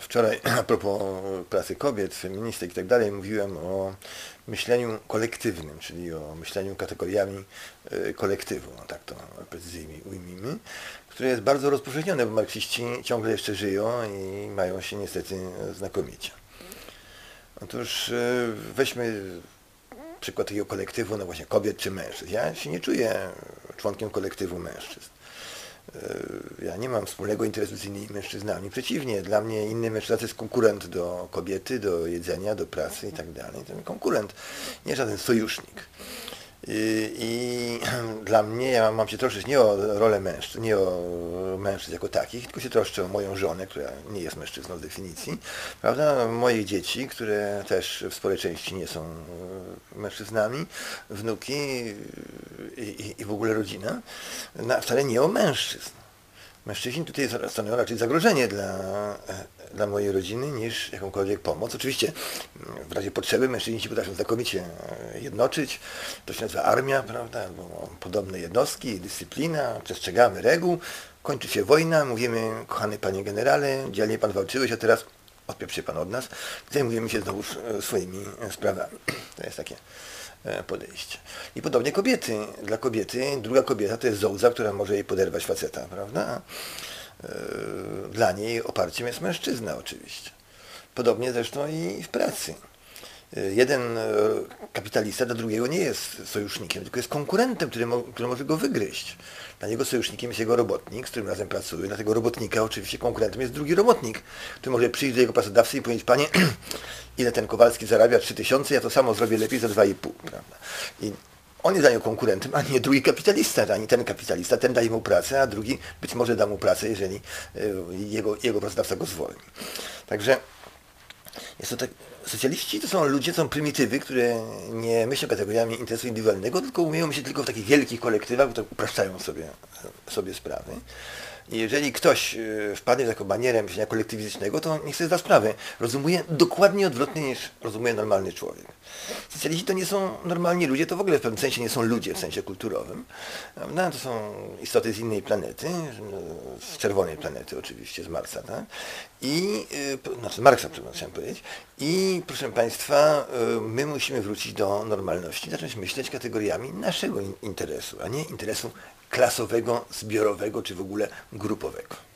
Wczoraj a propos pracy kobiet, feministek i tak dalej mówiłem o myśleniu kolektywnym, czyli o myśleniu kategoriami e, kolektywu, no tak to precyzyjnie ujmijmy, które jest bardzo rozpowszechnione, bo marksiści ciągle jeszcze żyją i mają się niestety znakomicie. Otóż e, weźmy przykład takiego kolektywu, no właśnie kobiet czy mężczyzn. Ja się nie czuję członkiem kolektywu mężczyzn. E, ja nie mam wspólnego interesu z innymi mężczyznami. Przeciwnie, dla mnie inny mężczyzna to jest konkurent do kobiety, do jedzenia, do pracy i tak dalej. To konkurent, nie żaden sojusznik. I, dla mnie, ja mam się troszczyć nie o rolę mężczyzn, nie o mężczyzn jako takich, tylko się troszczę o moją żonę, która nie jest mężczyzną z definicji, prawda? Moje dzieci, które też w sporej części nie są e, mężczyznami, wnuki i, i, i w ogóle rodzina, na, wcale nie o mężczyzn. Mężczyźni tutaj stanowią raczej zagrożenie dla, e, dla mojej rodziny niż jakąkolwiek pomoc. Oczywiście mm, w razie potrzeby mężczyźni się potrafią znakomicie e, jednoczyć. To się nazywa armia, prawda, albo podobne jednostki, dyscyplina, przestrzegamy reguł. Kończy się wojna, mówimy, kochany panie generale, dzielnie pan walczyłeś, a teraz odpieprz się pan od nas. Zajmujemy się znowu e, swoimi sprawami. To jest takie podejście. I podobnie kobiety. Dla kobiety druga kobieta to jest zołza, która może jej poderwać faceta, prawda? Dla niej oparciem jest mężczyzna oczywiście. Podobnie zresztą i w pracy. Jeden kapitalista dla drugiego nie jest sojusznikiem, tylko jest konkurentem, który, mo który może go wygryźć. Dla niego sojusznikiem jest jego robotnik, z którym razem pracuje. Dla tego robotnika oczywiście konkurentem jest drugi robotnik, który może przyjść do jego pracodawcy i powiedzieć, panie, ile ten Kowalski zarabia? 3000, ja to samo zrobię lepiej za 2,5. Prawda? I on jest dla niego konkurentem, a nie drugi kapitalista, ani ten kapitalista, ten daje mu pracę, a drugi być może da mu pracę, jeżeli jego, jego pracodawca go zwolni. Także jest to tak, socjaliści to są ludzie, są prymitywy, które nie myślą kategoriami interesu indywidualnego, tylko umieją myśleć tylko w takich wielkich kolektywach, które upraszczają sobie, sobie sprawy. I jeżeli ktoś wpadnie w taką manierę myślenia kolektywistycznego, to niech sobie zda sprawę. Rozumuje dokładnie odwrotnie niż rozumuje normalny człowiek. Socjaliści to nie są normalni ludzie, to w ogóle w pewnym sensie nie są ludzie w sensie kulturowym. No, to są istoty z innej planety, z czerwonej planety oczywiście, z Marsa. Tak? I, znaczy z Marksa, chciałem powiedzieć. I proszę Państwa, my musimy wrócić do normalności, zacząć myśleć kategoriami naszego interesu, a nie interesu klasowego, zbiorowego czy w ogóle grupowego.